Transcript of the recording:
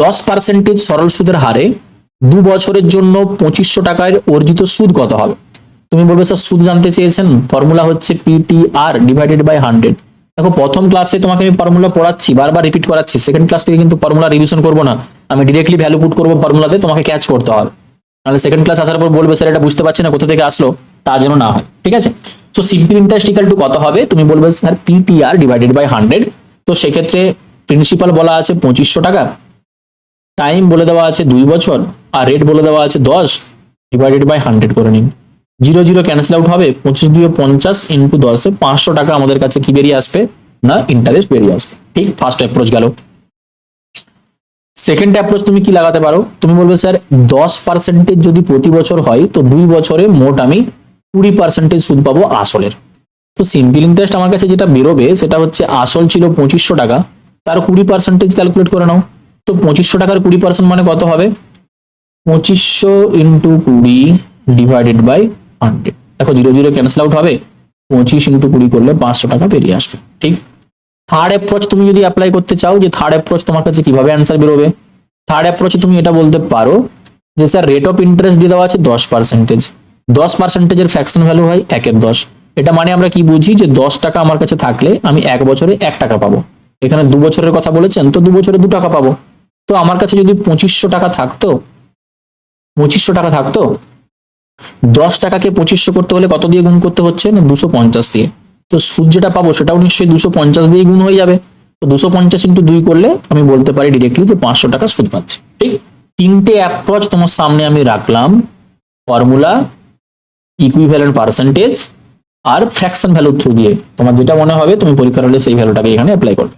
দশ পার্সেন্টেজ সরল সুদের হারে দু বছরের জন্য পঁচিশশো টাকার অর্জিত সুদ কত হবে? তুমি বলবে, স্যার, সুদ জানতে চেয়েছেন। ফর্মুলা হচ্ছে পিটিআর ডিভাইডেড বাই হান্ড্রেড দেখো, প্রথম ক্লাসে তোমাকে আমি ফর্মুলা পড়াচ্ছি, বারবার রিপিট করাচ্ছি। সেকেন্ড ক্লাস থেকে কিন্তু ফর্মুলা রিভিশন করব না। আমি ডিরেক্টলি ভ্যালু পুট করব ফর্মুলাতে, তোমাকে ক্যাচ করতে হবে। নাহলে সেকেন্ড ক্লাস আসার পর বলবে, স্যার, এটা বুঝতে পারছি না, কোথা থেকে আসলো? তা যেন না হয়। ঠিক আছে? তো সিম্পল ইন্টারেস্ট ইকাল টু কত হবে? তুমি বলবে, sir PTR divided by hundred তো সেক্ষেত্রে প্রিন্সিপাল বলা আছে পঁচিশশো টাকা। টাইম বলে দেওয়া আছে দুই বছর আর রেট বলে দেওয়া আছে দশ ডিভাইডেড বাই হান্ড্রেড করে নিন। জিরো জিরো ক্যান্সেল আউট হবে, পঁচিশ দুই পঞ্চাশ ইন্টু দশে পাঁচশো টাকা আমাদের কাছে কি বেরিয়ে আসবে? না ইন্টারেস্ট বেরিয়ে আসবে। ঠিক ফার্স্ট অ্যাপ্রোচ গেল। সেকেন্ড অ্যাপ্রোচ তুমি কি লাগাতে পারো? তুমি বলবে, স্যার, দশ পার্সেন্টেজ যদি প্রতি বছর হয়, তো দুই বছরে মোট আমি কুড়ি পার্সেন্টেজ সুদ পাবো আসলের। তো সিম্পল ইন্টারেস্ট আমার কাছে যেটা বেরোবে, সেটা হচ্ছে আসল ছিল পঁচিশশো টাকা। তার কুড়ি পার্সেন্টেজ ক্যালকুলেট করে নাও। তো পঁচিশশো টাকার কুড়ি পার্সেন্ট মানে কত হবে? পঁচিশশো ইন্টু কুড়ি ডিভাইডেড বাই হান্ড্রেড দেখো জিরো জিরো ক্যান্সেল আউট হবে। পঁচিশ ইন্টু কুড়ি করলে পাঁচশো টাকা বেরিয়ে আসবে। ঠিক? থার্ড অ্যাপ্রোচ তুমি যদি অ্যাপ্লাই করতে চাও যে থার্ড অ্যাপ্রোচ তোমার কাছে কীভাবে অ্যান্সার বেরোবে? থার্ড অ্যাপ্রোচে তুমি এটা বলতে পারো যে স্যার রেট অফ ইন্টারেস্ট দিয়ে দেওয়া আছে দশ পার্সেন্টেজ দশ পার্সেন্টেজের ফ্র্যাকশন ভ্যালু হয় একের দশ। এটা মানে আমরা কি বুঝি যে দশ টাকা আমার কাছে থাকলে আমি এক বছরে এক টাকা পাবো। এখানে দু বছরের কথা বলেছেন, তো দু বছরে দু টাকা পাবো। তো আমার কাছে যদি পঁচিশশো টাকা থাকতো, পঁচিশশো টাকা থাকতো, দশ টাকাকে পঁচিশশো করতে হলে কত দিয়ে গুণ করতে হচ্ছে? না, দুশো পঞ্চাশ দিয়ে। তো সুদ যেটা পাবো সেটাও নিশ্চয়ই দুশো পঞ্চাশ দিয়ে গুণ হয়ে যাবে। তো দুশো পঞ্চাশ ইন্টু দুই করলে আমি বলতে পারি ডিরেক্টলি যে পাঁচশো টাকা সুদ পাচ্ছে। ঠিক তিনটে অ্যাপ্রোচ তোমার সামনে আমি রাখলাম। ফর্মুলা ইকুইভ্যালেন্ট পার্সেন্টেজ আর ফ্র্যাকশন ভ্যালু থ্রু দিয়ে। তোমার যেটা মনে হবে তুমি পরীক্ষার হলে সেই ভ্যালুটাকে এখানে অ্যাপ্লাই করবে।